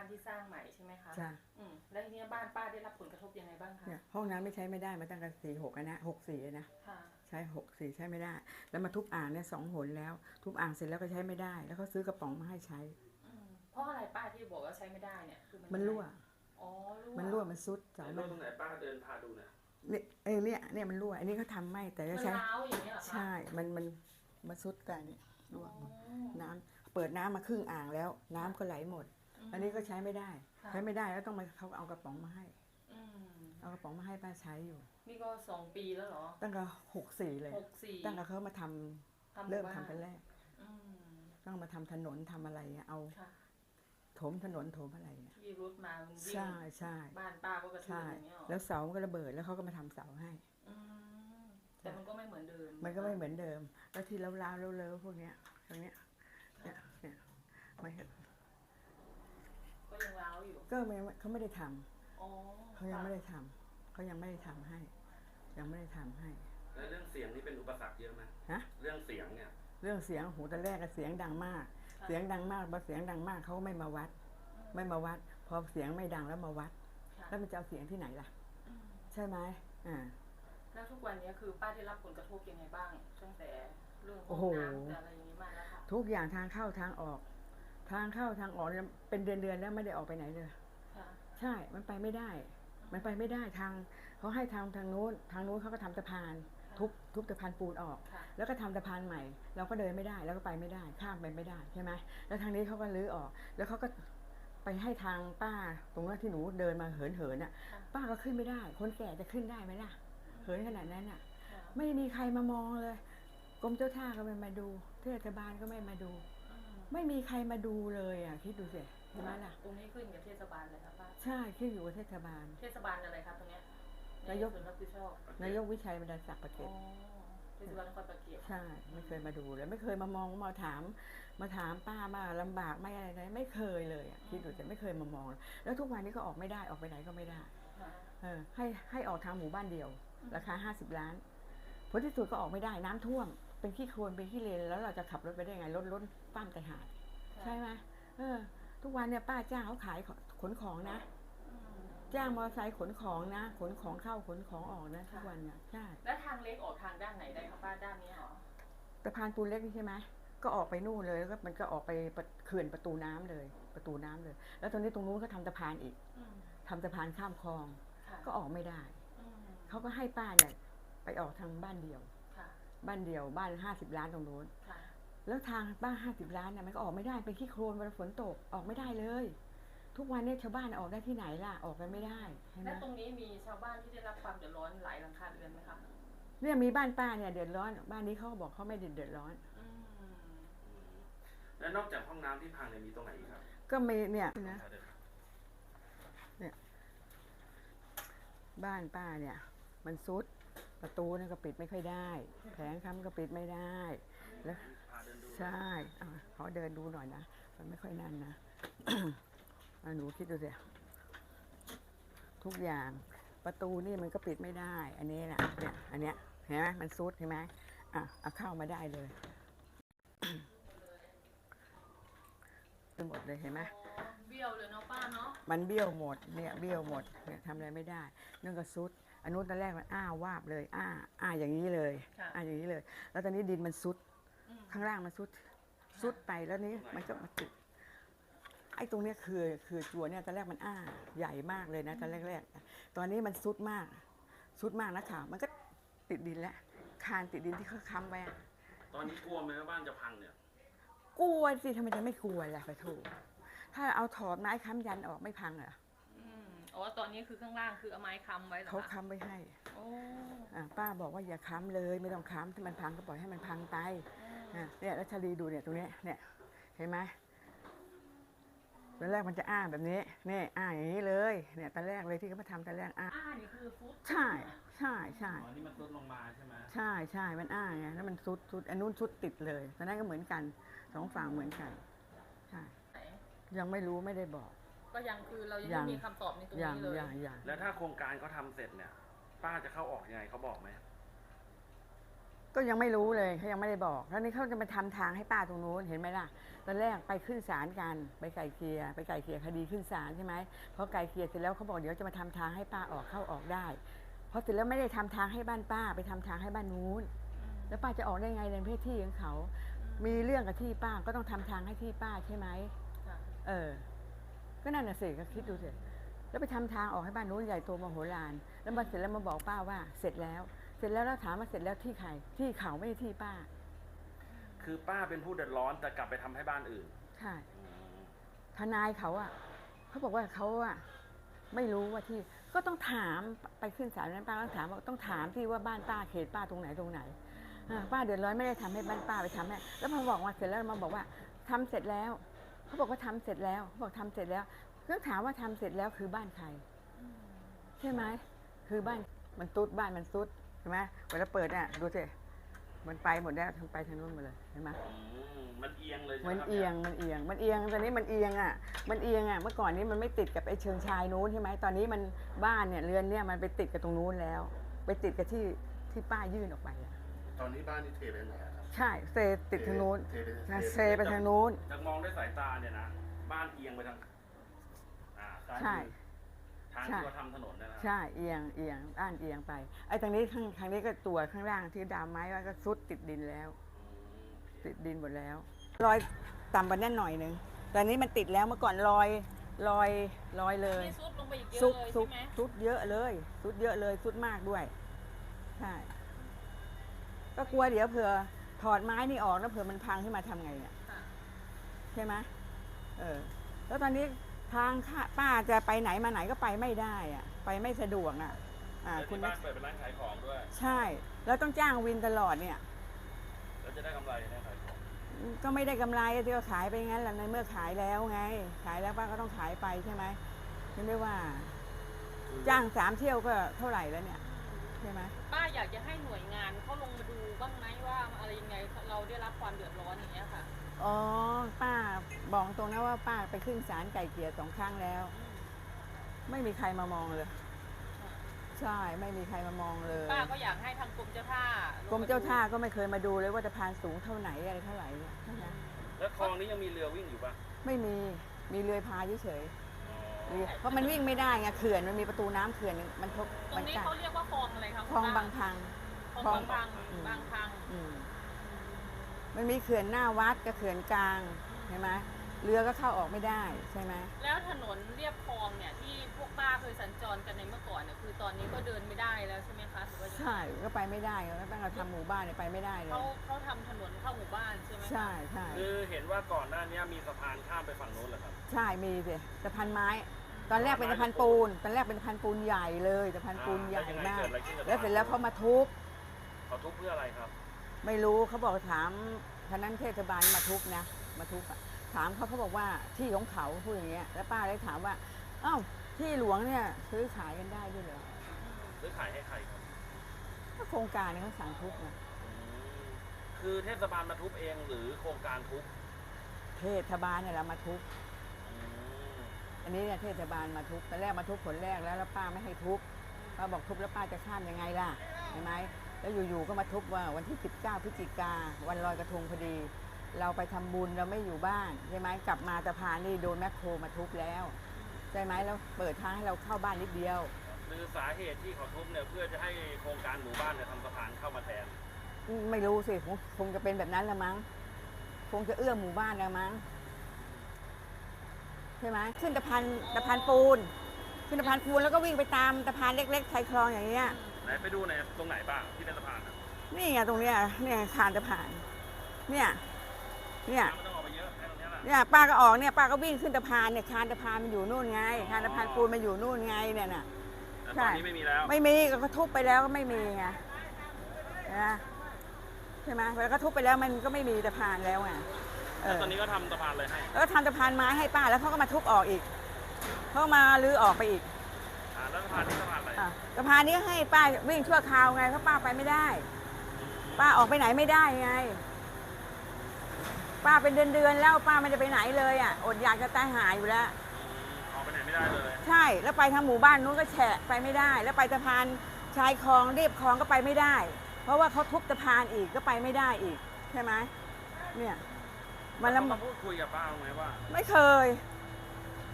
บ้านที่สร้างใหม่ใช่ไหมคะจ้ะ อืมแล้วทีนี้บ้านป้าได้รับผลกระทบยังไงบ้างคะเนี่ยห้องน้ำไม่ใช้ไม่ได้มาตั้งแต่สี่หกนะหกสี่นะค่ะ ใช้หกสี่ใช้ไม่ได้ แล้วมาทุบอ่างเนี่ยสองหนแล้ว ทุบอ่างเสร็จแล้วก็ใช้ไม่ได้ แล้วเขาซื้อกระป๋องมาให้ใช้ อืมเพราะอะไรป้าที่บอกว่าใช้ไม่ได้เนี่ยคือมันมันรั่ว อ๋อรั่วมันรั่วมันซุดเสาไหนมัรั่วนตรงไหนป้าเดินพาดูหน่อยเนี่ยเอ้ยเนี่ยเนี่ยมันรั่ว อันนี้เขาทำไม่แต่มัก็นใช้ร้าวอย่างเงี้ยเหรอคะใช่มันมันมันซุดกันเนี่ยรั่วอ๋อน้ำเปิดน้ำมาครึ่งอ่างแล้ว น้ำก็ไหลหมด อันนี้ก็ใช้ไม่ได้ค่ะใช้ไม่ได้แล้วต้องมาเขาเอากระป๋องมาให้อืมเอากระป๋องมาให้ป้าใช้อยู่ นี่ก็สองปีแล้วเหรอ ตั้งแต่หกสี่เลยหกสี่ตั้งแต่เขามาทำทำหเริ่มบ้านทำกันแรกอืมต้องมาทำถนนทำอะไรอะเอาค่ะถมถนนถมอะไรเนี่ยที่รถมามันวิ่งใช่ใช่บ้านป้าก็กระเทือใช่นอย่างเงี้ยเหรอแล้วเสามันก็ระเบิดแล้วเขาก็มาทำเสาให้อืมแต่มันก็ไม่เหมือนเดิม มันก็ไม่เหมือนเดิม แล้วที่ล้าวๆเลอะๆพวกเนี้ยตรงเนี้ยเนี่ยเนี่ยไม่ ก็ยังร้าวอยู่ก็ไม่เขาไม่ได้ทำอ๋อเขายังไม่ได้ทำเขายังไม่ได้ทำให้ ยังไม่ได้ทำให้ แล้วเรื่องเสียงนี่เป็นอุปสรรคเยอะไหมฮะ เรื่องเสียงเนี่ย เรื่องเสียงหูตอนแรกก็เสียงดังมาก ค่ะเสียงดังมากพอเสียงดังมากเขาก็ไม่มาวัด ไม่มาวัด พอเสียงไม่ดังแล้วมาวัด ค่ะแล้วมันจะเอาเสียงที่ไหนล่ะ อืมใช่ไหมอ่า แล้วทุกวันนี้คือป้าได้รับผลกระทบยังไงบ้างตั้งแต่เรื่องห้โอ้องโหน้ำแต่อะไรอย่างนี้มาแล้วค่ะทุกอย่างทางเข้าทางออก ทางเข้าทางออกเนี่ยเป็นเดือนเดือนๆแล้วไม่ได้ออกไปไหนเลย ค่ะ ใช่ มันไปไม่ได้ มันไปไม่ได้ทางเขาให้ทางทางนู้นทางนู้นเขาก็ทำสะพาน ทุบทุบสะพานปูนออก ค่ะ แล้วก็ทำสะพานใหม่ เราก็เดินไม่ได้ แล้วก็ไปไม่ได้ ข้ามไปไม่ได้ใช่ไหมแล้วทางนี้เขาก็ลื้อออก แล้วเขาก็ไปให้ทางป้าตรงนั้นที่หนูเดินมาเหินเหินๆอะ ค่ะ ป้าก็ขึ้นไม่ได้ คนแก่จะขึ้นได้ไหมล่ะ เหินขนาดนั้นอะ ค่ะ ไม่มีใครมามองเลย กรมเจ้าท่าก็ไม่มาดู เทศบาลก็ไม่มาดูอืม ไม่มีใครมาดูเลยอะคิดดูสิใช่ไหมล่ะ ตรงนี้ขึ้นกับเทศบาลเลยครับป้าใช่ขึ้นอยู่กับเทศบาล เทศบาลอะไรครับตรงเนี้ยนายกส่วนรับผิดชอบนายกวิชัยบรรดาศักดิ์ประเกอ๋ตอเทศบาลนครปฐมใช่ไม่เคยมาดูเลยไม่เคยมามองมาถาม มาถามป้ามาลำบากไม่อะไรเลยไม่เคยเลยอะคิดดูแต่ไม่เคยมามอง แล้วทุกวันนี้ก็ออกไม่ได้ออกไปไหนก็ไม่ได้ค่ะเออให้ให้ออกทางหมู่บ้านเดียว ราคา50ล้านผลที่สุดก็ออกไม่ได้น้ำท่วม เป็นขี้โคลนเป็นขี้เลนแล้วเราจะขับรถไปได้ไงรถรถปั้มแต่หายใช่ไหมเออ ทุกวันเนี่ยป้าจ้างเขาขายขนของนะอืมจ้างมอเตอร์ไซค์ขนของนะ ขนของเข้าขนของออกนะทุกวันเนี่ยใช่แล้วทางเล็กออกทางด้านไหนได้ครับป้าด้านนี้เหรอสะพานปูนเล็กนี่ใช่ไหมก็ออกไปนู่นเลยแล้วก็มันก็ออกไปประเขื่อนประตูน้ำเลย ประตูน้ำเลย แล้วตอนนี้ตรงนู้นก็ทำสะพานอีกอืมทำสะพานข้ามคลองค่ะก็ออกไม่ได้อืมเขาก็ให้ป้าเนี่ย ไปออกทางบ้านเดียวค่ะ บ้านเดียวบ้านห้าสิบล้านตรงนู้นค่ะ แล้วทางบ้านห้าสิบล้านเนี่ยมันก็ออกไม่ได้เป็นขี้โคลนเวลาฝนตกออกไม่ได้เลย ทุกวันเนี่ยชาวบ้านออกได้ที่ไหนล่ะออกกันไม่ได้ใช่ไหมแล้วตรงนี้มีชาวบ้านที่ได้รับความเดือดร้อนหลายหลังคาเรือนไหมคะเนี่ยมีบ้านป้าเนี่ยเดือดร้อน บ้านนี้เขาก็บอกเขาไม่เดือดร้อนอืมอืมแล้วนอกจากห้องน้ำที่พังเนี่ยมีตรงไหนอีกครับก็มีเนี่ยนะเดี๋ยวบ้านป้าเนี่ย มันซุด ประตูเนี่ยก็ปิดไม่ค่อยได้แผงค้ำก็ปิดไม่ได้แล้วพาเดินดูใช่อะขอเดินดูหน่อยนะมันไม่ค่อยนั่นนะอะหนูคิดดูสิทุกอย่างประตูนี่มันก็ปิดไม่ได้ อันนี้นะเนี่ยอันเนี้ยเห็นไหมมันซุดเห็นไหมอะเอาเข้ามาได้เลยไปหมดเลยเห็นไหมอ๋อเบี้ยวเลยเนาะป้าเนาะมันเบี้ยวหมดเนี่ยเบี้ยวหมดเนี่ยทำอะไรไม่ได้นั่นก็ซุด อันนู้นตอนแรกมันอ้าวาบเลย อ้าอ้าอย่างนี้เลยค่ะ อ้าอย่างนี้เลย แล้วตอนนี้ดินมันซุด อืม ข้างล่างมันซุดซุดไปแล้วนี้มันก็มาติดไอ้ตรงเนี้ยคือคือจัวเนี่ยตอนแรกมันอ้าใหญ่มากเลยนะตอนแรกๆตอนนี้มันซุดมากซุดมากนะข่าวมันก็ติดดินแล้วคานติดดินที่เขาค้ำไว้อะตอนนี้กลัวไหมว่าบ้านจะพังเนี่ย กลัวสิทำไมจะไม่กลัวล่ะไปถูกถ้าเอาถอดไม้ค้ำยันออกไม่พังเหรออืม อ๋อตอนนี้คือข้างล่างคือเอาไม้ค้ำไว้เหรอเขาคะค้ำไว้ให้โอ้อะป้าบอกว่าอย่าค้ำเลยไม่ต้องค้ำถ้ามันพังก็ปล่อยให้มันพังไปอะเนี่ยแล้วชาลีดูเนี่ยตรงเนี้ยเนี่ยเห็นไหมตอนแรกมันจะอ้าแบบนี้นี่อ้าอย่างนี้เลยเนี่ยตอนแรกเลยที่เขามาทำตอนแรกอ้าอ่านี่คือฟุตใช่ใช่ใช่ อ๋อนี่มันซุดลงมาใช่ไหมใช่ใช่ มันอ้าไง แล้วมันซุดซุดอันนู้นซุดติดเลยตอนนั้นก็เหมือนกัน สองฝั่งเหมือนกัน ใช่ ไหนยังไม่รู้ไม่ได้บอก ก็ยังคือเรายังยัไม่งมีคำตอบในตรงอย่างนี้เลยอย่างอย่างแล้วถ้าโครงการเขาทำเสร็จเนี่ย ป้าจะเข้าออกยังไงเขาบอกไหมก็ยังไม่รู้เลยเขายังไม่ได้บอกแล้วนี่เขาจะมาทำทางให้ป้าตรงนู้นเห็นไหมล่ะตอนแรกไปขึ้นศาลกันไปไกลเกลียไปไกลเกลียคดีขึ้นศาลใช่ไหมพอไกลเกลียเสร็จแล้วเขาบอกเดี๋ยวจะมาทำทางให้ป้าออกเข้าออกได้พอเสร็จแล้วไม่ได้ทำทางให้บ้านป้า ไปทำทางให้บ้านนู้น แล้วป้าจะออกได้ไงในประเทศที่ของเขา มีเรื่องกับที่ป้าก็ต้องทำทางให้ที่ป้าใช่ไหม ค่ะ เออ ก็นั่นน่ะสิก็คิดดูสิแล้วไปทำทางออกให้บ้านนู้นใหญ่โตมโหฬารแล้วมาเสร็จแล้วมาบอกป้าว่า เสร็จแล้ว เสร็จแล้วแล้วถามว่าเสร็จแล้วที่ใครที่เขาไม่ใช่ที่ป้า คือป้าเป็นผู้เดือดร้อนแต่กลับไปทำให้บ้านอื่นใช่อืมทนายเขาอะเขาบอกว่าเขาอะไม่รู้ว่าที่ก็ต้องถามไปขึ้นศาลนั้นป้าต้องถามว่าต้องถามที่ว่าบ้านป้าเขตป้าตรงไหนตรงไหนอ่าป้าเดือดร้อนไม่ได้ทำให้บ้านป้าไปทำให้แล้วพอบอกมาเสร็จแล้วมาบอกว่าทำเสร็จแล้ว เขาบอกว่าทำเสร็จแล้วเขาบอกทำเสร็จแล้วก็ถามว่าทำเสร็จแล้วคือบ้านใครใช่ไหมคือบ้านมันตุดบ้านมันซุดใช่ไหมเวลาเปิดอะดูสิมันไปหมดแล้วทางไปทางนู้นหมดเลยเห็นไหมอืมมันเอียงเลยใช่ไหมมันครับเอียงมันเอียงมันเอียงตอนนี้มันเอียงอะ มันเอียงอะเมื่อก่อนนี้มันไม่ติดกับไอ้เชิงชายนู้นใช่ไหมตอนนี้มันบ้านเนี่ยเรือนเนี่ยมันไปติดกับตรงนู้นแล้ว ไปติดกับที่ที่ป้ายื่นออกไปอะ ตอนนี้บ้านนี่เทไปไหนอะครับใช่ เซติดทางนู้นเทไปนะเซไปทางนู้นจากมองด้วยสายตาเนี่ยนะ บ้านเอียงไปทางอ่าซ้ายใช่ มือทางใช่ที่เขาทำถนนเนยนะใช่ เอียงเอียงด้านเอียงไป ไอ้ทางนี้ทางทางนี้ก็ตัวข้างล่างที่ดามไม้ว่าก็ซุดติดดินแล้ว อืมติดดินหมดแล้ว รอยต่ำกว่านั้นหน่อยหนึงแต่อันนี้มันติดแล้วเมื่อก่อนรอยรอยรอยเลย นี่ซุดลงไปอีกเยอะซุดเลยซุใช่ดไหมซุดเยอะเลย ซุดเยอะเลย ซุดมากด้วย ใช่ ก็กลัวเดี๋ยวเผื่อถอดไม้นี่ออกแล้วเผื่อมันพังขึ้นมาทำไงเนี่ยค่ะใช่ไหมเออ แล้วตอนนี้ทางข้าป้าจะไปไหนมาไหนก็ไปไม่ได้อะไปไม่สะดวกอะ อ่าแล้วคุณที่บ้านเปิดเป็นร้านขายของด้วย ใช่ แล้วต้องจ้างวินตลอดเนี่ย แล้วจะได้กำไรในขายของก็ไม่ได้กำไรอะที่ก็ขายไปงั้นแหละในเมื่อขายแล้วไง ขายแล้วป้าก็ต้องขายไปใช่ไหมไม่ได้ว่า จ้างสามเที่ยวก็เท่าไหร่แล้วเนี่ย ใช่ไหมป้าอยากจะให้หน่วยงานเขาลงมาดูบ้างไหมว่าอะไรยังไงเราได้รับความเดือดร้อนอย่างเงี้ยค่ะ อ๋อ ป้าบอกตรงนะว่าป้าไปขึ้นศาลไก่เกลียสองครั้งแล้ว ไม่มีใครมามองเลย ใช่ไม่มีใครมามองเลยป้าก็อยากให้ทางกรมเจ้าท่ากรมเจ้าท่าก็ไม่เคยมาดูเลยว่าสะพานสูงเท่าไหนอะไรเท่าไหร่เนี่ยใช่ไหมแล้วคลองนี้ยังมีเรือวิ่งอยู่ปะไม่มีมีเรือพายเฉยอ๋อๆ เรือเพราะมันวิ่งไม่ได้ไงเขื่อนมันมีประตูน้ำเขื่อนมันทบตรมังนนี้กัดเขาเรียกว่าคลองอะไรคะคลองบางพัง คลองบางพังอืม บางพังอืมมันมีเขื่อนหน้าวัดกับเขื่อนกลางใช่ไหมเรือก็เข้าออกไม่ได้ใช่ไหมแล้วถนนเรียบคลองเนี่ยที่พวกป้าเคยสัญจรกันในเมื่อก่อนเนี่ยคือตอนนี้ก็เดินไม่ได้แล้วใช่ไหมคะหรือว่ายังไงใช่ก็ไปไม่ได้แล้วตั้งแต่ทำหมู่บ้านเนี่ยไปไม่ได้เลยเขาเขาทำถนนเข้าหมู่บ้านใช่ไหมคะ ใช่ใช่คือเห็นว่าก่อนหน้านี้มีสะพานข้ามไปฝั่งโน้นเหรอครับ ใช่มีสิสะพานไม้ ตอนแรกเป็นสะพานปูน ตอนแรกเป็นสะพานปูนใหญ่เลยสะพานปูนใหญ่อ่าแล้วยังไงมากเกิดอะไรขึ้นกับแล้วเสร็จแล้วเขามาทุบเขาทุบเพื่ออะไรครับ ไม่รู้เขาบอกถามพนันเทศบาลมาทุบนะ มาทุบอะถามเขาเขาบอกว่าที่ของเขาพูดอย่างเงี้ย แล้วป้าเลยถามว่าเอ้าที่หลวงเนี่ยซื้อขายกันได้ด้วยเหรอซื้อขายให้ใครครับก็โครงการเนี่ยเขาสั่งทุบนะอืมคือเทศบาลมาทุบเองหรือโครงการทุบเทศบาลเนี่ยเรามาทุบอืมอั นนี้เนี่ยเทศบาลมาทุบตอนแรกมาทุบผลแรกแล้วแล้วป้าไม่ให้ทุบป้าบอกทุบแล้วป้าจะข้ามยังไงล่ะเห็นไหมแล้วอยู่ๆก็มาทุบว่าวันที่ 19พฤศจิกาวันลอยกระทงพอดี เราไปทำบุญเราไม่อยู่บ้านใช่ไหมกลับมาสะพานนี่โดนแมคโครมาทุบแล้วใช่ไหมแล้วเปิดทางให้เราเข้าบ้านนิดเดียวคือสาเหตุที่เขาทุบเนี่ยเพื่อจะให้โครงการหมู่บ้านเนี่ยทำสะพานเข้ามาแทนไม่รู้สิคงคงจะเป็นแบบนั้นละมั้ง คงจะเอื้อหมู่บ้านละมั้ง ใช่ไหมขึ้นสะพานสะพานปูน ขึ้นสะพานปูนแล้วก็วิ่งไปตามสะพานเล็กๆชายคลองอย่างเงี้ยไหนไปดูในอยตรงไหนบ้างที่เป็นสะพานอะนี่ไงตรงเนี้ยเนี่ยคานสะพาน เนี่ย เนี่ยน้ำไม่ต้องออกไปเยอะแค่ตรงเนี้ยแหละเนี่ยป้าก็ออกเนี่ยป้าก็วิ่งขึ้นสะพานเนี่ยคานสะพานมันอยู่นู่นไงคานสะพานปูนมันอยู่นู่นไงเนี่ยน่ะ แต่ใช่ตอนนี้ไม่มีแล้วไม่มีก็ทุบไปแล้วก็ไม่มีไงนะใช่ไหมแล้วก็ทุบไปแล้วมันก็ไม่มีสะพานแล้วไงเอ แล้วอตอนนี้ก็ทำสะพานเลยให้แล้วก็ทำสะพานไม้ให้ป้าแล้วเขาก็มาทุบออกอีกเขาก็มาลื้อออกไปอีกอ่าแล้วสะพานนี้สะพานอะไรอะสะพานนี้ก็ให้ป้าวิ่งชั่วคราวไงเพราะป้าไปไม่ได้ ป้าออกไปไหนไม่ได้ไง ป้าเป็นเดือนๆแล้วป้าไม่ได้ไปไหนเลยอะอดอยากจะตายหายอยู่แล้ว ออกไปไหนไม่ได้เลยใช่แล้วไปทางหมู่บ้านนู้นก็แฉะไปไม่ได้ แล้วไปสะพานชายคลองเรียบคลองก็ไปไม่ได้ เพราะว่าเขาทุบสะพานอีกก็ไปไม่ได้อีกใช่ไหมเนี่ย มันแล้วลำมาพูดคุยกับป้าบ้างไหมว่าไม่เคย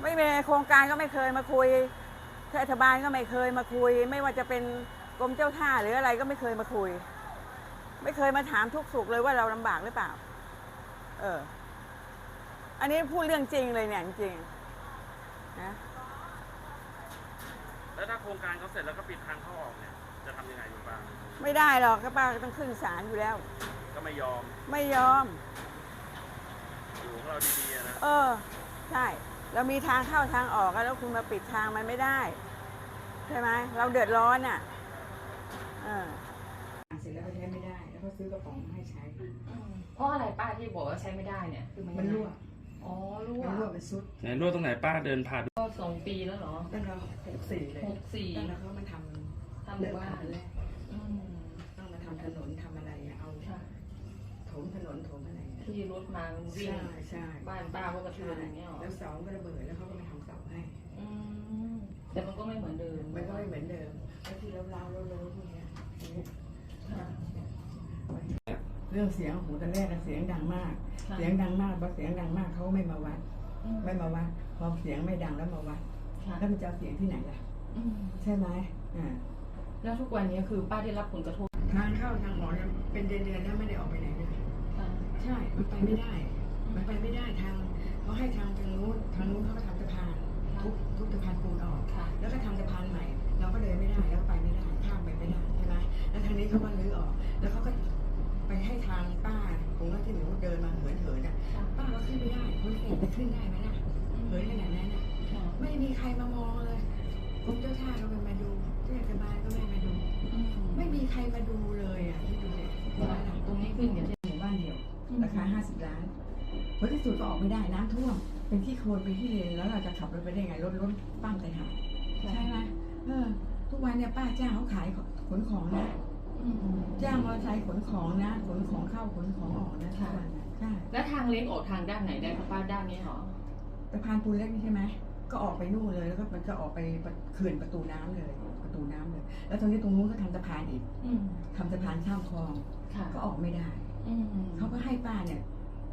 ไม่มีโครงการก็ไม่เคยมาคุยเทศบาลก็ไม่เคยมาคุย ไม่ว่าจะเป็นกรมเจ้าท่าหรืออะไรก็ไม่เคยมาคุย ไม่เคยมาถามทุกสุขเลยว่าเราลำบากหรือเปล่า เออ อันนี้พูดเรื่องจริงเลยเนี่ยจริงๆนะแล้วถ้าโครงการเขาเสร็จแล้วก็ปิดทางเข้าออกเนี่ย จะทำยังไงคุณป้าไม่ได้หรอกก็ป้าก็ต้องขึ้นศาลอยู่แล้ว ก็ไม่ยอม ไม่ยอมอยู่ ของเราดีๆอะนะเออ ใช่ เรามีทางเข้าทางออกอะแล้วคุณมาปิดทางมันไม่ได้ ใช่ไหมเราเดือดร้อนอะ เออเสร็จแล้วก็ใช้ไม่ได้ แล้วก็ซื้อกระป๋องมาให้ใช้ เพราะอะไรป้าที่บอกว่าใช้ไม่ได้เนี่ยคือมันมันรั่วอ๋อรั่วมันรั่วเป็นซุดไหนรั่วตรงไหนป้าเดินผ่านก็สองปีแล้วเหรอตั้งแต่หกสี่เลยหกสี่ตั้งแต่เขามาททำำหมู่บ้านแรกอืมต้องมาทำถนนทำอะไรอะเอาค่ะถมถนนถมอะไรอะ ที่รถมามันวิ่งใช่ใช่บ้านป้าก็กระเทืใช่อนอย่างเงี้ยเหรอแล้วเสาก็ระเบิดแล้วเขาก็มาทำเสาให้อืมแต่มันก็ไม่เหมือนเดิมมันก็ไม่เหมือนเดิมแล้วที่เราเราเราเราพวกเนี้ยค่ะเรื่องเสียงโอ้โหตอนแรกอะเสียงดังมากค่ะเสียงดังมากพอเสียงดังมากเขาไม่มาวัดอืมไม่มาวัดพอเสียงไม่ดังแล้วมาวัดค่ะแล้วมันจะเอาเสียงที่ไหนล่ะอืมใช่ไหมอ่าแล้วทุกวันนี้คือป้าได้รับผลกระทบทางเข้าทางออกเนี่ยเป็นเดือนๆแล้วไม่ได้ออกไปไหนเลยค่ะ ใช่ มันไปไม่ได้ มันไปไม่ได้ทางเขาให้ทางทางนู้นทางนู้นเขาก็ทำสะพานทุบทุบสะพานปูนออกค่ะแล้วก็ทำสะพานใหม่ เราก็เดินไม่ได้แล้วก็ไปไม่ได้ข้ามไปไม่ได้ใช่ไหมแล้วทางนี้เขาก็รื้อออก แล้วเขาก็ไปให้ทางป้าผมว่าที่หนูเดินมาเหินเหินๆอะค่ะป้าว่าขึ้นไม่ได้คนแก่จะขึ้นได้ไหมล่ะเหินขนาดนั้นอะค่ะไม่มีใครมามองเลยกรมเจ้าท่าก็ไม่มาดูเทศบาลก็ไม่มาดูอืมไม่มีใครมาดูเลยอะที่ดูเนี่ยตรงนี้ขึ้นอย่างเดียว หมู่บ้านเดียวราคา50ล้านผลที่สุดก็ออกไม่ได้น้ำท่วม เป็นที่โคลนเป็นที่เลนแล้วเราจะขับรถไปได้ไงรถรถปั้มไปหาใช่ไหมเออ ทุกวันเนี่ยป้าจ้างเขาขายขนของนะอืมจ้างมอเตอร์ไซค์ขนของนะขนของเข้าขนของออกนะทุกวันน่ะใช่แล้วทางเล็กออกทางด้านไหนได้คะป้าด้านนี้เหรอสะพานปูนเล็กนี่ใช่ไหมก็ออกไปนู่นเลยแล้วก็มันก็ออกไปเขื่อนประตูน้ำเลย ประตูน้ำเลย แล้วตรงนี้ตรงนู้นก็ทำสะพานอีกอืมทำสะพานข้ามคลองค่ะก็ออกไม่ได้ อืมเขาก็ให้ป้าเนี่ย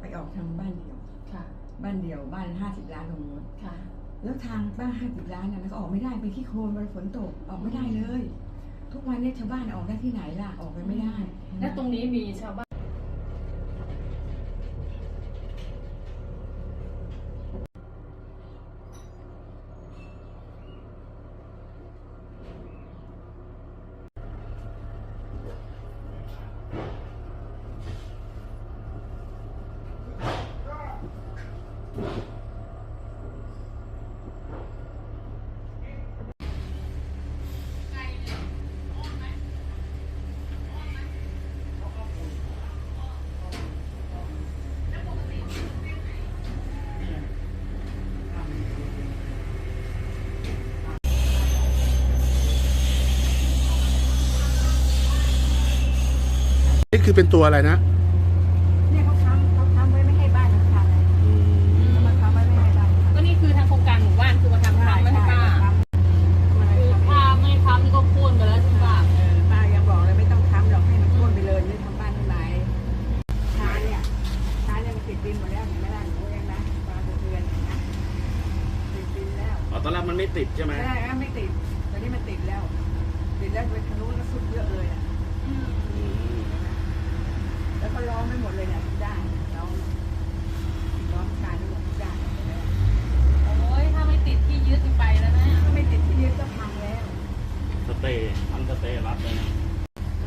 ไปออกทางบ้านเดียว ค่ะ บ้านเดียวบ้านห้าสิบล้านตรงนู้นค่ะ แล้วทางบ้านห้าสิบล้านน่ะมันก็ออกไม่ได้ไปที่โคลนวันฝนตกออกไม่ได้เลย ทุกวันเนี่ยชาวบ้านออกได้ที่ไหนล่ะออกไปไม่ได้ แล้วตรงนี้มีชาวบ้าน นี่คือเป็นตัวอะไรนะเนี่ยเขาทำเขาทำไว้ไม่ให้บ้านมันพังเขามาทำไว้ไม่ให้บ้านพังก็นี่คือทางโครงการหมู่บ้านคือมาทำทางไม่ให้ป้าคือถ้าไม่ทำนี่ก็โค่นกันแล้วใช่ไหมป้าเออป้ายังบอกเลยไม่ต้องทำหรอกให้มันโค่นไปเลยไม่ทำบ้านทำไมชาเนี่ยชาเนี่ยมันติดดินหมดแล้วเห็นไหมล่ะหนูเองนะปลาเตือนเห็นไหมติดดินแล้วอ๋อตอนแรกมันไม่ติดใช่ไหมไม่ได้นะไม่ติด ตอนนี้มันติดแล้ว ติดแล้วไปทะลุแล้วสุดเยอะเลยอะ อืม แล้วก็ร้องไม่หมดเลยเนี่ยทุกด้านร้องร้องการทั้งหมดทุกด้าน โอ้ยถ้าไม่ติดที่ยึดนี่ไปแล้วนะ ถ้าไม่ติดที่ยึดก็พังแล้ว สเตย์ทำสเตย์รับเลยนะ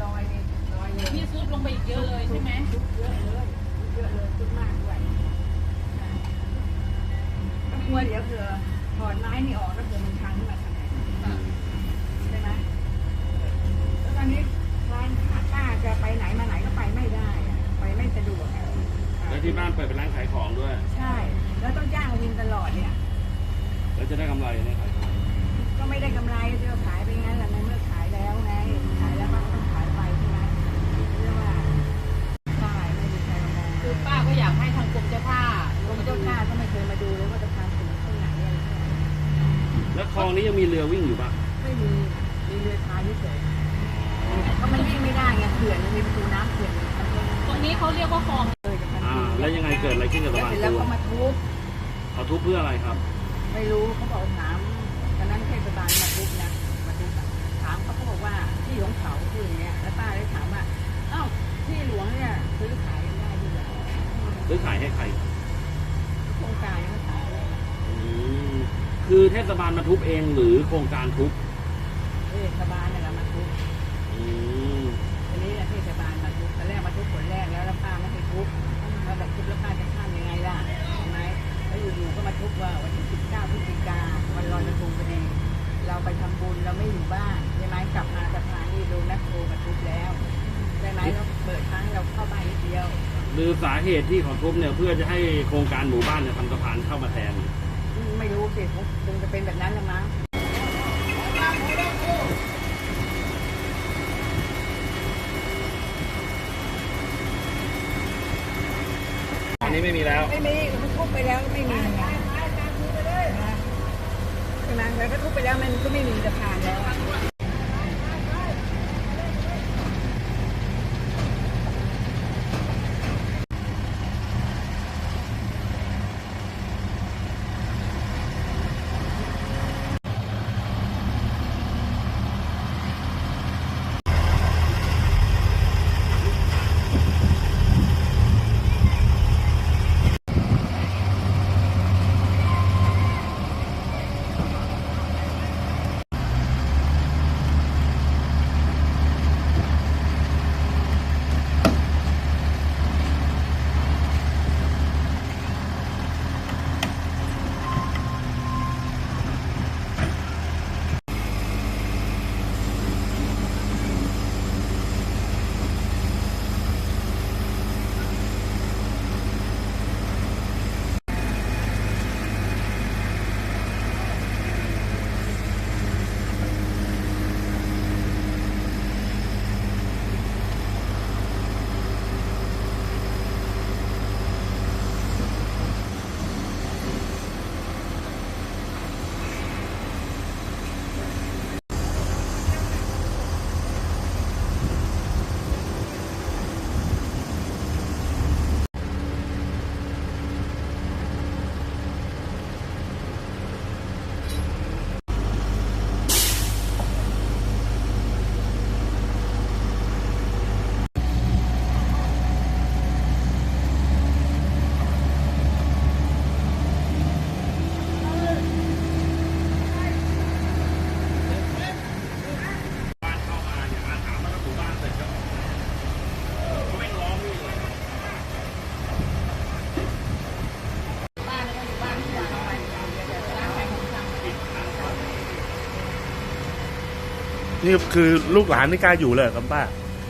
รอยนี่รอยเลย นี่ซุดลงไปอีกเยอะเลยใช่ไหม ทุกเยอะเลยทุกเยอะเลยทุกมากด้วยก็กลัวเดี๋ยวเผื่อถอนไม้นี่ออกแล้วเผื่อมันพังขึ้นมาทำไงใช่ไหมแล้วตอนนี้ร้านป้าจะไปไหนมาไหนก็ไปไม่ได้อะไปไม่สะดวกอะ แล้วที่บ้านเปิดเป็นร้านขายของด้วย ใช่ แล้วต้องจ้างวินตลอดเนี่ย แล้ว จะได้กำไรไหมขายของก็ไม่ได้กำไรเดี๋ยวาลมาทุบเองหรือโครงการทุบเทศบาลเนี่ยเรามาทุบอืมทีนี้เนี่ยเทศบาลมาทุบตอนแรกมาทุบผลแรกแล้วแล้วป้าไม่ให้ทุบแล้วแบบทุบแล้วป้าจะข้ามยังไงล่ะใช่ไหมแล้วอยู่ๆก็มาทุบว่าวันที่19พฤศจิกาวันลอยกระทงพอดีเราไปทำบุญเราไม่อยู่บ้านใช่ไหมกลับมาสะพานนี่โดนแมคโครมาทุบแล้วใช่ไหมเราเปิดทางให้เราเข้าบ้านนิดเดียว หรือสาเหตุที่เขาทุบเนี่ยเพื่อจะให้โครงการหมู่บ้านเนี่ยทำสะพานเข้ามาแทนอืมไม่รู้ สิคงคงจะเป็นแบบนั้นละมั้งอันนี้ไม่มีแล้ว ไม่มีมันทุบไปแล้วไม่มีไงนะใช่ไหมแล้วก็ทุบไปแล้วมันก็ไม่มีสะพานแล้ว นี่คือลูกหลานไม่กล้าอยู่เลยเหรอครับป้า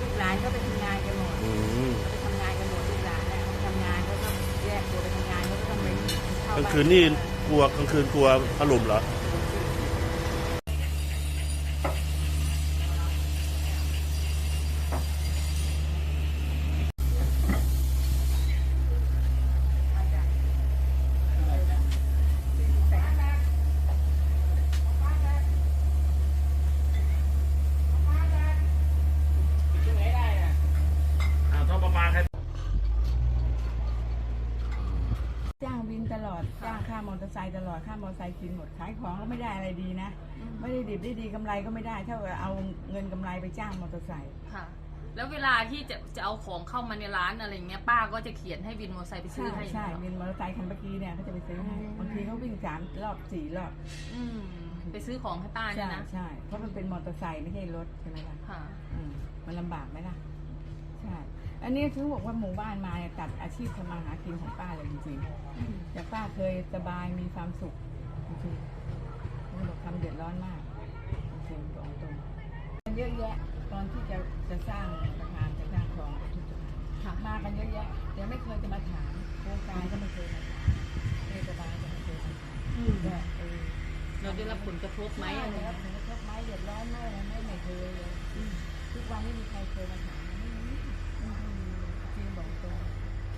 ลูกหลานก็ไปทำงานกันหมดอืมไปทำงานกันหมดลูกหลานเนี่ยเขาทำงานเขาก็แยกตัวไปทำงานเขาก็ต้องไปเข้ากลางบ้า คืนนี่กลัวกลางคืนกลัวถล่มเหรอ อ่าถ้าประมาณให้ จ้างวินตลอดจ้างค่ามอเตอร์ไซ ค์ตลอดค่ามอเตอร์ไซค์กินหมดขายของก็ไม่ได้อะไรดีนะ ไม่ได้ดิบได้ดีกำไรก็ไม่ได้เท่ากับเอาเงินกำไรไปจ้างมอเตอร์ไซค์ค่ะ แล้วเวลาที่จะจะเอาของเข้ามาในร้านอะไรเงี้ยป้าก็จะเขียนให้วินมอเตอร์ไซค์ไปซื้ใช่อให้ใช่เหรอวินมอเตอร์ไซค์คันเมื่อกี้เนี่ยเขาจะไปซื้อให้อืมบางทีเขาวิ่งสามรอบสี่รอบอืมไปซื้อของให้ป้าเนี่ใช่ยนะใช่เพราะมันเป็นมอเตอร์ไซค์ไม่ใช่รถใช่ไหมล่ะค่ะ อืมมันลำบากไหมล่ะใช่ อันนี้คือบอกว่าหมู่บ้านมาเนี่ยตัดอาชีพทำมาหากินของป้าเลยจริงๆจากป้าเคยสบายมีความสุขจริงๆนี่บอกทำเดือดร้อนมากจริงๆบอกตรงเยอะแยะตอนที่จะจะสร้างสะพานจะสร้างคลองทุกสะพานค่ะมากันเยอะแยะแต่ไม่เคยจะมาถามโครงการก็ไม่เคยมาถามเทศบาลก็ไม่เคยมาถามอืมก็เออเราได้รับผลกระทบไหมไม่อะไรเลยครับเงี้ยผลกระทบไหมเดือดร้อนไหมอะไรไหมไม่เคยเลยทุกวันนี้มีใครเคยมาถามไหมไม่มี ตรง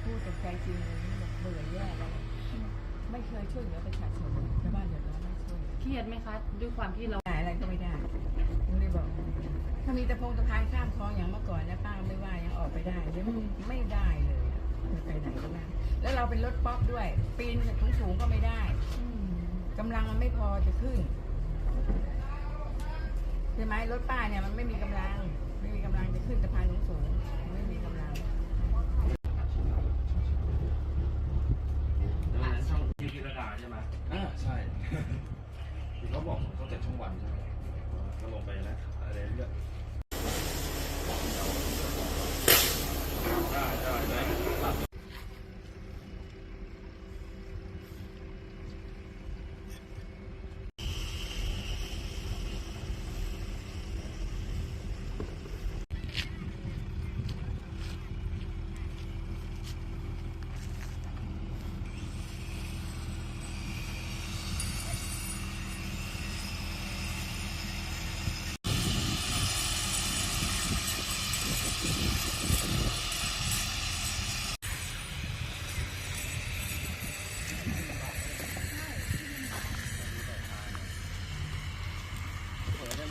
พูดจากใจจริงเลยนี่แบบเบื่อแย่แล้วไม่เคยช่วยเหลือประชาชนชาวบ้านเดือดร้อนไม่ช่วยเครียดไหมคะด้วยความที่เราขายอะไรก็ไม่ได้ผมเลยบอก ถ้ามีตะพงตะพายข้ามคลองอย่างเมื่อก่อนนะป้าไม่ว่ายังออกไปได้เดี๋ยวมันไม่ได้เลยอะมันไปไหนก็ไม่ได้แล้วเราเป็นรถป๊อปด้วย ปีนสูงสูงๆก็ไม่ได้กำลังมันไม่พอจะขึ้นใช่ไหมรถป้าเนี่ยมันไม่มีกำลัง ไม่มีกำลังจะขึ้นสะพานสูงสูงๆไม่มีกำลังดัง นั้นช่องที่พิรดาใช่ไหมอ่าใช่ที่เขาบอกเขาเจ็ดช่องวันใช่ไหมก็ลงไปนะอะไรเรื่องได้ได้ได้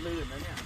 ลื่นนะเนี่ย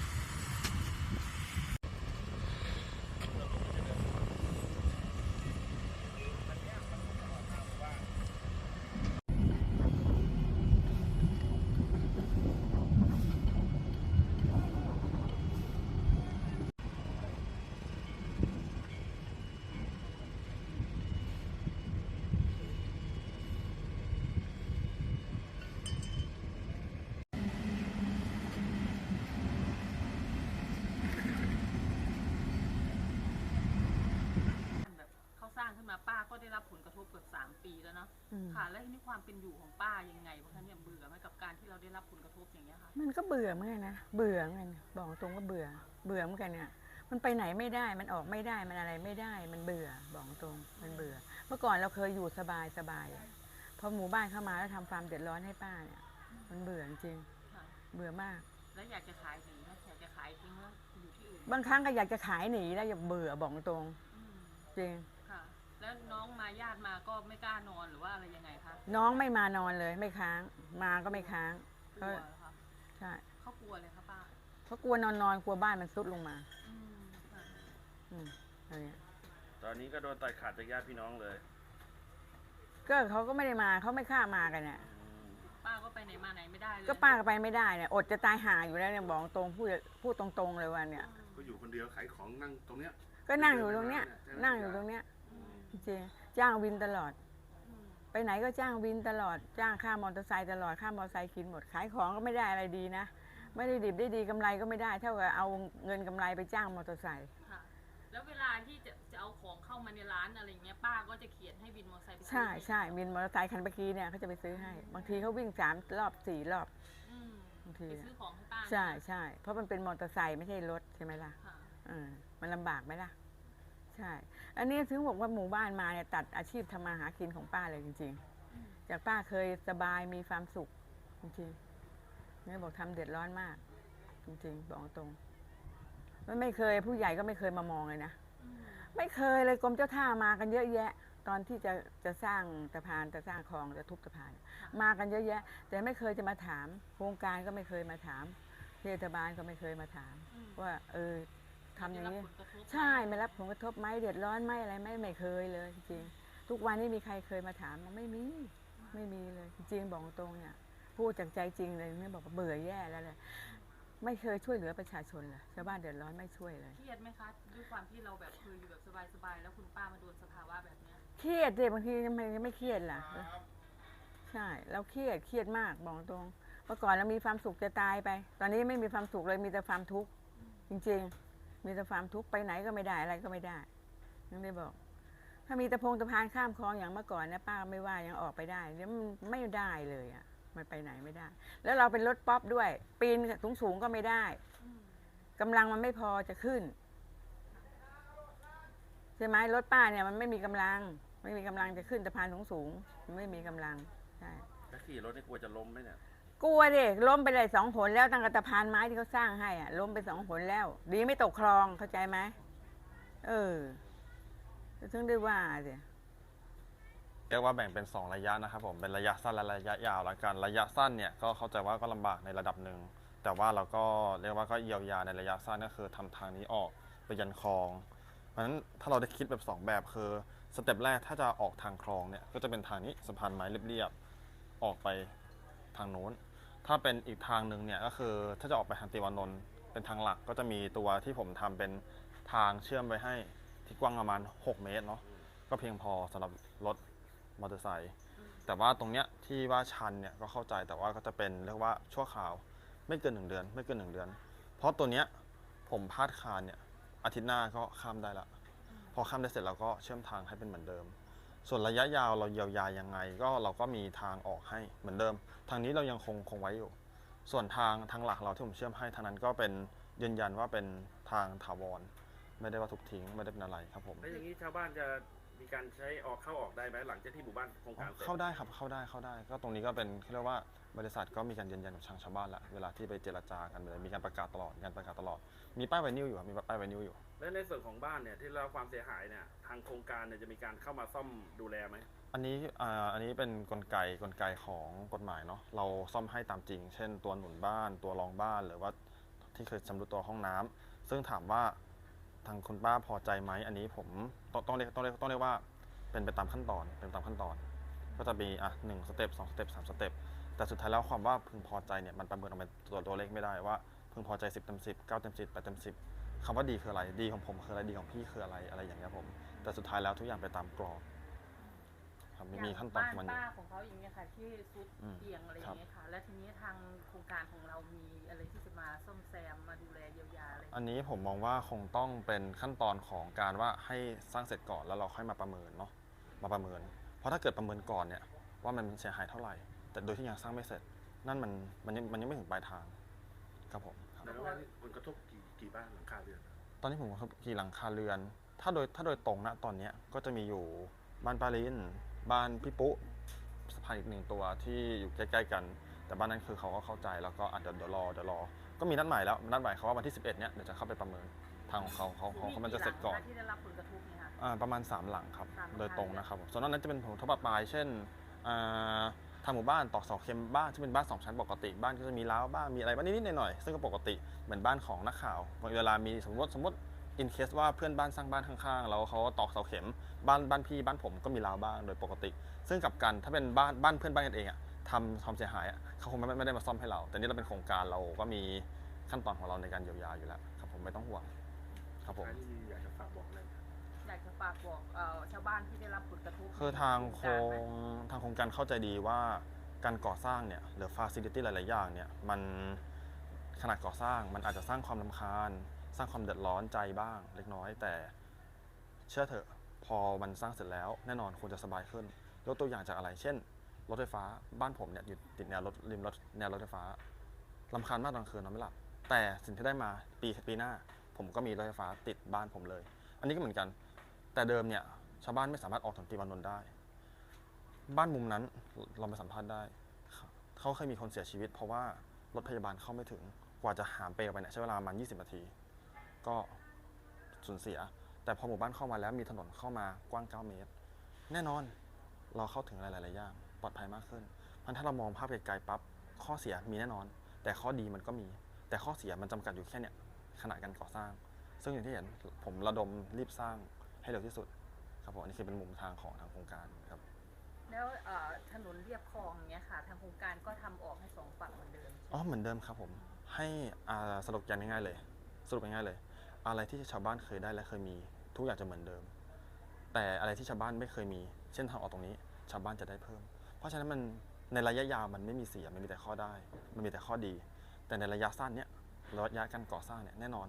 แบบเขาสร้างขึ้นมาป้าก็ได้รับผลกระทบเกือบสามปีแล้วเนาะ อืม ค่ะแล้วทีนี้ความเป็นอยู่ของป้ายังไงวะคะเนี่ยเบื่อไหมกับการที่เราได้รับผลกระทบอย่างเงี้ยค่ะมันก็เบื่อเหมือนกันนะเบื่อเหมือนกันบอกตรงว่าเบื่อ เบื่อเหมือนกันเนี่ยมันไปไหนไม่ได้มันออกไม่ได้มันอะไรไม่ได้ มันเบื่อบอกตรงมันเบื่อ เมื่อก่อนเราเคยอยู่สบายสบายอะพอหมู่บ้านเข้ามาแล้วทำความเดือดร้อนให้ป้าเนี่ย มันเบื่อจริงค่ะเบื่อมาก แล้วอยากจะขายหนีไหมอยากจะขายทิ้งแล้วอยู่ที่อื่นบางครั้งก็อยากจะขายหนีแล้วอย่าเบื่อบอกตรงอืมจริงค่ะ แล้วน้องมาญาติมาก็ไม่กล้านอนหรือว่าอะไรยังไงคะน้องไม่มานอนเลยไม่ค้าง มาก็ไม่ค้างกลัวเหรอคะใช่เขากลัวเลยคะป้าเพราะกลัวนอนนอนกลัวบ้านมันซุดลงมา อืมค่ะอืมอะไรเงี้ยตอนนี้ก็โดนตัดขาดจากญาติพี่น้องเลยก็เขาก็ไม่ได้มาเขาไม่กล้ามากันเนี่ยป้าก็ไปไหนมาไหนไม่ได้เลยก็ป้าก็ไปไม่ได้เนี่ยอดจะตายหาอยู่แล้วเนี่ยบอกตรงพูดพูดตรงๆเลยว่าเนี่ย ก็อยู่คนเดียวขายของนั่งตรงเนี้ย ก็นั่งอยู่ตรงเนี้ย นั่งอยู่ตรงเนี้ยอืม จริงๆจ้างวินตลอดอืมไปไหนก็จ้างวินตลอด จ้างค่ามอเตอร์ไซค์ตลอดค่ามอเตอร์ไซค์กินหมดขายของก็ไม่ได้อะไรดีนะ ไม่ได้ดิบได้ดีกำไรก็ไม่ได้เท่ากับเอาเงินกำไรไปจ้างมอเตอร์ไซค์ค่ะ แล้วเวลาที่จะจะเอาของเข้ามาในร้านอะไรเงี้ยป้าก็จะเขียนให้วินมอเตอร์ไซค์ไปซื้อใช่ห้ใช่วินมอเตอร์ไซค์คันเมื่อกี้เนี่ยเขาจะไปซื้อให้ บางทีเขาวิ่งสามรอบสี่รอบอืมบางทีไปซื้อของให้ป้าใช่ใช่เพราะมันเป็นมอเตอร์ไซค์ไม่ใช่รถใช่ไหมล่ะค่ะเออมันลำบากไหมล่ะ ใช่ อันนี้ถึงบอกว่าหมู่บ้านมาเนี่ยตัดอาชีพทำมาหากินของป้าเลยจริงอืมๆจากป้าเคยสบายมีความสุขจริงๆนี่บอกทำเดือดร้อนมาก จริงๆ บอกตรงมันไม่เคยผู้ใหญ่ก็ไม่เคยมามองเลยนะอืมไม่เคยเลยกรมเจ้าท่ามากันเยอะแยะ ตอนที่จะจะสร้างสะพานจะสร้างคลองจะทุบสะพาน มากันเยอะแยะ แต่ไม่เคยจะมาถาม โครงการก็ไม่เคยมาถามเทศบาลก็ไม่เคยมาถามอืมว่า เออ ทำอย่างนี้ได้รับผลกระทบใช่ไม่รับผลกระทบไหมเดือดร้อนไหมอะไรไหมไม่เคยเลยจริงๆทุกวันนี้มีใครเคยมาถามมันไม่มีไม่มีเลย จริงๆบอกตรงเนี่ยพูดจากใจจริงเลยไม่บอกว่าเบื่อแย่แล้วเลยไม่เคยช่วยเหลือประชาชนเลยชาวบ้านเดือดร้อนไม่ช่วยเลยเครียดไหมคะด้วยความที่เราแบบเคยอยู่แบบสบายๆแล้วคุณป้ามาโดนสภาวะแบบเนี้ยเครียดเลยบางทีทำไมไม่เครียดล่ะใช่เราเครียดเครียดมากบอกตรงเมื่อก่อนเรามีความสุขจะตายไป ตอนนี้ไม่มีความสุขเลยมีแต่ความทุกข์จริง ๆ มีแต่ความทุกข์ไปไหนก็ไม่ได้อะไรก็ไม่ได้ยังได้บอก ถ้ามีตะพงตะพานข้ามคลองอย่างเมื่อก่อนนะป้าไม่ว่ายังออกไปได้เดี๋ยวมันไม่ได้เลยอะ มันไปไหนไม่ได้ แล้วเราเป็นรถป๊อปด้วย ปีนสูงสูงๆก็ไม่ได้อืมกำลังมันไม่พอจะขึ้นใช่ไหมรถป้าเนี่ยมันไม่มีกำลัง ไม่มีกำลังจะขึ้นสะพานสูงสูงๆไม่มีกำลังใช่ถ้าขี่รถนี่กลัวจะล้มไหมเนี่ย กลัวดิล้มไปเลยสองหนแล้วตั้งกระตะพานไม้ที่เขาสร้างให้อะ ล้มไปสองหนแล้ว ดีไม่ตกคลองเข้าใจไหมเออถึงได้ว่าสิเรียกว่าแบ่งเป็น 2 ระยะนะครับผมเป็นระยะสั้นและระยะยาวแล้วกันระยะสั้นเนี่ยก็เข้าใจว่าก็ลำบากในระดับหนึ่งแต่ว่าเราก็เรียกว่าก็เยียวยาในระยะสั้นก็คือทำทางนี้ออกไปยันคลองเพราะฉะนั้นถ้าเราได้คิดแบบ 2 แบบคือสเต็ปแรกถ้าจะออกทางคลองเนี่ยก็จะเป็นทางนี้สะพานไม้เรียบๆออกไปทางโน้น ถ้าเป็นอีกทางหนึ่งเนี่ยก็คือถ้าจะออกไปทางติวานนท์เป็นทางหลักก็จะมีตัวที่ผมทำเป็นทางเชื่อมไปให้ที่กว้างประมาณ 6 เมตรเนาะก็เพียงพอสำหรับรถมอเตอร์ไซค์แต่ว่าตรงเนี้ยที่ว่าชันเนี่ยก็เข้าใจแต่ว่าก็จะเป็นเรียกว่าชั่วคราวไม่เกิน 1 เดือน ไม่เกิน 1 เดือน เพราะตัวเนี้ยผมพาดคานเนี่ยอาทิตย์หน้าก็ข้ามได้ละ พอข้ามได้เสร็จเราก็เชื่อมทางให้เป็นเหมือนเดิม ส่วนระยะยาวเราเยียวยายังไง ก็เราก็มีทางออกให้เหมือนเดิม ทางนี้เรายังคงคงไว้อยู่ ส่วนทางทางหลักเราที่ผมเชื่อมให้ทางนั้นก็เป็นยืนยันว่าเป็นทางถาวรไม่ได้ว่าทุกทิ้งไม่ได้เป็นอะไรครับผม แล้วอย่างนี้ชาวบ้านจะ มีการใช้ออกเข้าออกได้ไหมหลังจากที่หมู่บ้านโครงการเสร็จ เข้าได้ครับเข้าได้เข้าได้ก็ตรงนี้ก็เป็นเขาเรียกว่าบริษัทก็มีการยืนยันกับทางชาวบ้านละเวลาที่ไปเจรจากันเลยมีการประกาศตลอดมีการประกาศตลอดมีป้ายไวนิวอยู่ครับมีป้ายไวนิวอยู่ และในส่วนของบ้านเนี่ยที่ได้รับความเสียหายเนี่ยทางโครงการเนี่ยจะมีการเข้ามาซ่อมดูแลไหมอันนี้อ่าอันนี้เป็นกลไกกลไกของกฎหมายเนาะเราซ่อมให้ตามจริง เช่น ตัวหนุนบ้านตัวรองบ้านหรือว่าที่เคยชำรุดตัวห้องน้ำซึ่งถามว่า ทางคุณป้าพอใจไหมอันนี้ผมต้องต้องเรียกต้องเรียกต้องเรียกว่าเป็นไปตามขั้นตอนเป็นตามขั้นตอน ก็จะมีอะหนึ่งสเต็ปสองสเต็ปสามสเต็ปแต่สุดท้ายแล้วความว่าพึงพอใจเนี่ยมันประเมินออกเป็นตัวตัวเลขไม่ได้ว่า พึงพอใจ 10เต็ม10 9เต็ม10 8เต็ม10คำว่าดีคืออะไรดีของผมคืออะไรดีของพี่คืออะไรอะไรอย่างเงี้ยผม แต่สุดท้ายแล้วทุกอย่างไปตามกรอบ ครับมีมีขั้นตอนของมันอยู่ บ้านป้าของเขาอย่างเงี้ยค่ะ ที่ซุดอืมเตียงอะไรอย่างเงี้ยค่ะ และทีนี้ทางโครงการของเรามีอะไรที่จะมาซ่อมแซมมาดูแลเยียวยาอะไรอันนี้ผมมองว่าคงต้องเป็นขั้นตอนของการว่าให้สร้างเสร็จก่อนแล้วเราค่อยมาประเมินเนาะมาประเมิน เพราะถ้าเกิดประเมินก่อนเนี่ยว่ามันเสียหายเท่าไหร่ แต่โดยที่ยังสร้างไม่เสร็จ นั่นมันมันยังมันยังไม่ถึงปลายทางครับผมครับแล้วว่าผลกระทบกี่กี่บ้านหลังคาเรือนตอนนี้ผมก็กี่หลังคาเรือน ถ้าโดยถ้าโดยตรงนะตอนเนี้ยก็จะมีอยู่บ้านปาลิน บ้านพี่ปุ๊สะพานอีกหนึ่งตัวที่อยู่ใกล้ๆกัน แต่บ้านนั้นคือเขาก็เข้าใจแล้วก็อาจจะเดี๋ยวรอเดี๋ยวรอ ก็มีนัดหมายแล้วนัดหมายเขาว่าวันที่ 11เนี้ยเดี๋ยวจะเข้าไปประเมินทางของเขาเขาเขาเขามันจะเสร็จก่อนที่ได้รับผลกระทบเนี่ยค่ะอ่าประมาณ 3 หลังครับสามหลังโดยตรงนะครับผมส่วนนอกนั้นจะเป็นผลทบปลายเช่นอ่าทางหมู่บ้านตอกเสาเข็มบ้านที่เป็นบ้านสองชั้นปกติบ้านก็จะมีร้าวบ้างมีอะไรบ้างนิดๆหน่อยๆซึ่งก็ปกติเหมือนบ้านของนักข่าวเวลามีสมมติสมมติ อินเคสว่าเพื่อนบ้านสร้างบ้านข้างๆ แล้วเขาตอกเสาเข็ม บ้านบ้านพี่บ้านผมก็มีร้าวบ้างโดยปกติ ซึ่งกลับกันถ้าเป็นบ้านบ้านเพื่อนบ้านกันเองอะทำความเสียหายอะเขาคงไม่ไม่ได้มาซ่อมให้เรา แต่นี่เราเป็นโครงการเราก็มีขั้นตอนของเราในการเยียวยาอยู่แล้วครับผมไม่ต้องห่วงครับผมอันนี้อยากจะฝากบอกอะไรไหมอยากจะฝากบอกเอ่อชาวบ้านที่ได้รับผลกระทบคือทางโครในโครงงทางโครงการเข้าใจดีว่าการก่อสร้างเนี่ยหรือฟาซิลิตี้หลาย ๆ อย่างเนี่ยมันขนาดก่อสร้างมันอาจจะสร้างความลำคาญ สร้างความเดือดร้อนใจบ้างเล็กน้อย แต่เชื่อเถอะพอมันสร้างเสร็จแล้วแน่นอนควรจะสบายขึ้นยกตัวอย่างจากอะไร เช่น รถไฟฟ้าบ้านผมเนี่ยอยู่ติดแนวรถริมรถแนวรถไฟฟ้าลำคาญมากตอนคืนนอนไม่หลับแต่สิ่งที่ได้มาปีปีหน้า ผมก็มีรถไฟฟ้าติดบ้านผมเลย อันนี้ก็เหมือนกัน แต่เดิมเนี่ยชาวบ้านไม่สามารถออกถนนติวานนท์ได้ บ้านมุมนั้นเราไปสัมภาษณ์ได้ เขาเคยมีคนเสียชีวิต เพราะว่ารถพยาบาลเข้าไม่ถึงกว่าจะหามเปลไปเนี่ยใช้เวลาประมาณ 20 นาที ก็สูญเสีย แต่พอหมู่บ้านเข้ามาแล้วมีถนนเข้ามากว้าง 9 เมตร แน่นอนเราเข้าถึงอะไรหลายๆอย่างปลอดภัยมากขึ้นเพราะถ้าเรามองภาพไกลๆปั๊บข้อเสียมีแน่นอน แต่ข้อดีมันก็มี แต่ข้อเสียมันจำกัดอยู่แค่เนี่ยขณะการก่อสร้าง ซึ่งอย่างที่เห็นผมระดมรีบสร้างให้เร็วที่สุด ครับผมอันนี้คือเป็นมุมทางของทางโครงการครับแล้วเอ่อถนนเรียบคลองอย่างเงี้ยค่ะ ทางโครงการก็ทำออกให้สองฝั่งเหมือนเดิมอ๋อเหมือนเดิมครับผมให้อ่าสรุปกันง่ายๆเลย สรุปง่ายๆเลย อะไรที่ชาวบ้านเคยได้และเคยมี ทุกอย่างจะเหมือนเดิม แต่อะไรที่ชาวบ้านไม่เคยมี เช่นทางออกตรงนี้ ชาวบ้านจะได้เพิ่ม เพราะฉะนั้นมันในระยะยาวมันไม่มีเสียมันมีแต่ข้อได้ มันมีแต่ข้อดี แต่ในระยะสั้นเนี้ยระยะการก่อสร้างเนี่ยแน่นอน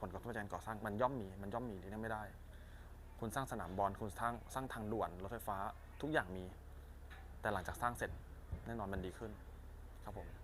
ผลกระทบจากการก่อสร้างมันย่อมมีมันย่อมมีที่นั่นไม่ได้ คุณสร้างสนามบอลคุณสร้างสร้างทางด่วนรถไฟฟ้าทุกอย่างมี แต่หลังจากสร้างเสร็จแน่นอนมันดีขึ้นครับผม